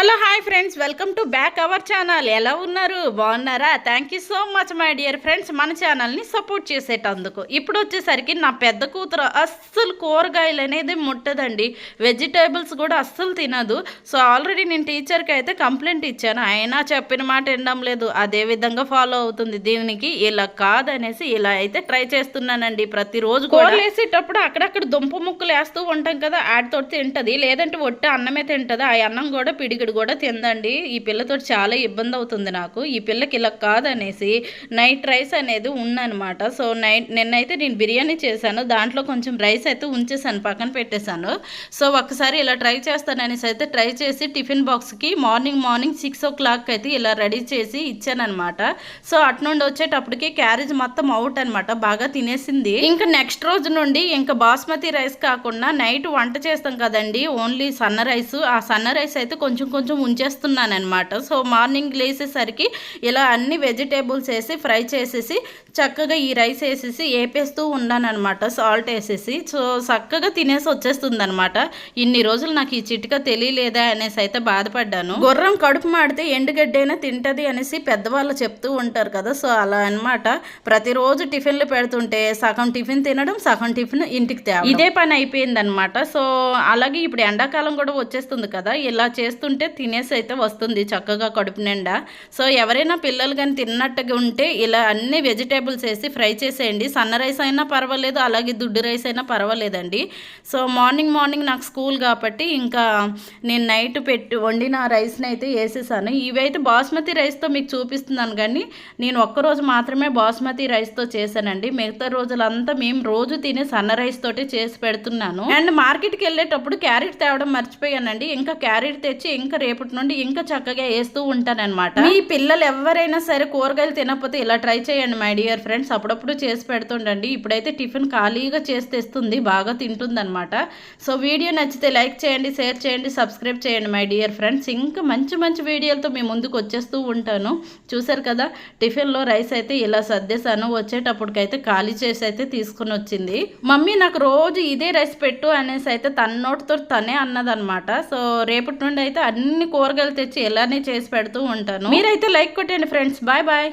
Hello hi friends. Welcome to back our channel. ఎలా ఉన్నారు? బాగున్నారా? Thank you so much my dear friends మన ఛానల్ని సపోర్ట్ చేసేటందుకు. ఇప్పుడు వచ్చేసరికి నా పెద్ద కూతురు అస్సలు కూరగాయలు అనేది ముట్టదండి. వెజిటేబుల్స్ కూడా అస్సలు తినదు. సో ఆల్రెడీ నేను టీచర్కి అయితే కంప్లైంట్ ఇచ్చాను. అయినా చెప్పిన మాట వినడం లేదు. అదే విధంగా ఫాలో అవుతుంది. దీనికి ఇలా కాదనేసి ఇలా అయితే ట్రై చేస్తున్నానండి. ప్రతిరోజు కూరలు వేసేటప్పుడు అక్కడక్కడ దుంప ముక్కలు వేస్తూ ఉంటాం కదా ఆడితో తింటది. లేదంటే ఒట్టి అన్నమే తింటుంది. ఆ అన్నం కూడా పిడిగడు కూడా తిందండి. ఈ పిల్లతో చాలా ఇబ్బంది అవుతుంది నాకు. ఈ పిల్లకి ఇలా కాదనేసి నైట్ రైస్ అనేది ఉందన్నమాట. సో నైట్ నిన్నైతే నేను బిర్యానీ చేశాను. దాంట్లో కొంచెం రైస్ అయితే ఉంచేసాను పక్కన పెట్టేశాను. సో ఒకసారి ఇలా ట్రై చేస్తాననేసి అయితే ట్రై చేసి టిఫిన్ బాక్స్కి morning morning six o'clock అయితే ఇలా రెడీ చేసి ఇచ్చానమాట సో అటు నుండి వచ్చేటప్పటికి క్యారేజ్ మొత్తం అవుట్ అనమాట బాగా తినేసింది. ఇంకా నెక్స్ట్ రోజు నుండి ఇంకా బాస్మతి రైస్ కాకుండా నైట్ వంట చేస్తాం కదండి. ఓన్లీ సన్న రైస్. ఆ సన్న రైస్ అయితే కొంచెం కొంచెం ఉంచేస్తున్నాను అనమాట సో మార్నింగ్ లేసేసరికి ఇలా అన్ని వెజిటేబుల్స్ వేసి ఫ్రై చేసేసి చక్కగా ఈ రైస్ వేసేసి వేపేస్తూ అనమాట సాల్ట్ వేసేసి. సో చక్కగా తినేసి వచ్చేస్తుంది అనమాట ఇన్ని రోజులు నాకు ఈ చిటిక తెలియలేదా అనేసి అయితే బాధపడ్డాను. గుర్రం కడుపు మాడితే ఎండుగడ్డైనా తింటది అనేసి పెద్దవాళ్ళు చెప్తూ ఉంటారు కదా. సో అలా అనమాట ప్రతిరోజు టిఫిన్లు పెడుతుంటే సగం టిఫిన్ తినడం సగం టిఫిన్ ఇంటికి తేవడం. ఇదే పని అయిపోయింది అనమాట సో అలాగే ఇప్పుడు ఎండాకాలం కూడా వచ్చేస్తుంది కదా. ఇలా చేస్తుంటే తినేసి అయితే వస్తుంది చక్కగా కడుపు నిండా. సో ఎవరైనా పిల్లలు కానీ తిన్నట్టుగా ఉంటే ఇలా అన్ని వెజిటేబుల్స్ వేసి ఫ్రై చేసేయండి. సన్న రైస్ అయినా పర్వాలేదు అలాగే దుడ్డు రైస్ అయినా పర్వాలేదండి. సో మార్నింగ్ మార్నింగ్ నాకు స్కూల్ కాబట్టి ఇంకా నేను నైట్ పెట్టి వండిన రైస్ని అయితే వేసేసాను. ఇవైతే బాస్మతి రైస్తో మీకు చూపిస్తున్నాను కానీ నేను ఒక్కరోజు మాత్రమే బాస్మతి రైస్తో చేశానండి. మిగతా రోజులంతా మేము రోజు తినే సన్న రైస్ తోటి చేసి పెడుతున్నాను. అండ్ మార్కెట్కి వెళ్ళేటప్పుడు క్యారెట్ తేవడం మర్చిపోయానండి. ఇంకా క్యారెట్ తెచ్చి ఇంకా రేపటి నుండి ఇంకా చక్కగా వేస్తూ ఉంటానన్నమాట. మీ పిల్లలు ఎవరైనా సరే కూరగాయలు తినకపోతే ఇలా ట్రై చేయండి మై డియర్ ఫ్రెండ్స్. అప్పుడప్పుడు చేసి పెడుతుండండి. ఇప్పుడైతే టిఫిన్ ఖాళీగా చేసి తెస్తుంది బాగా తింటుందన్నమాట. సో వీడియో నచ్చితే లైక్ చేయండి షేర్ చేయండి సబ్స్క్రైబ్ చేయండి మై డియర్ ఫ్రెండ్స్. ఇంకా మంచి మంచి వీడియోలతో మీ ముందుకు వచ్చేస్తూ ఉంటాను. చూసారు కదా టిఫిన్లో రైస్ అయితే ఇలా సర్దేశాను. వచ్చేటప్పటికైతే ఖాళీ చేసి అయితే తీసుకుని వచ్చింది. మమ్మీ నాకు రోజు ఇదే రైస్ పెట్టు అనేసి అయితే తన నోటితో తనే అన్నదన్నమాట. సో రేపటి నుండి అయితే అన్ని అన్ని కూరగాయలు తెచ్చి ఇలానే చేసి పెడుతూ ఉంటాను. మీరైతే లైక్ కొట్టండి ఫ్రెండ్స్. Bye bye.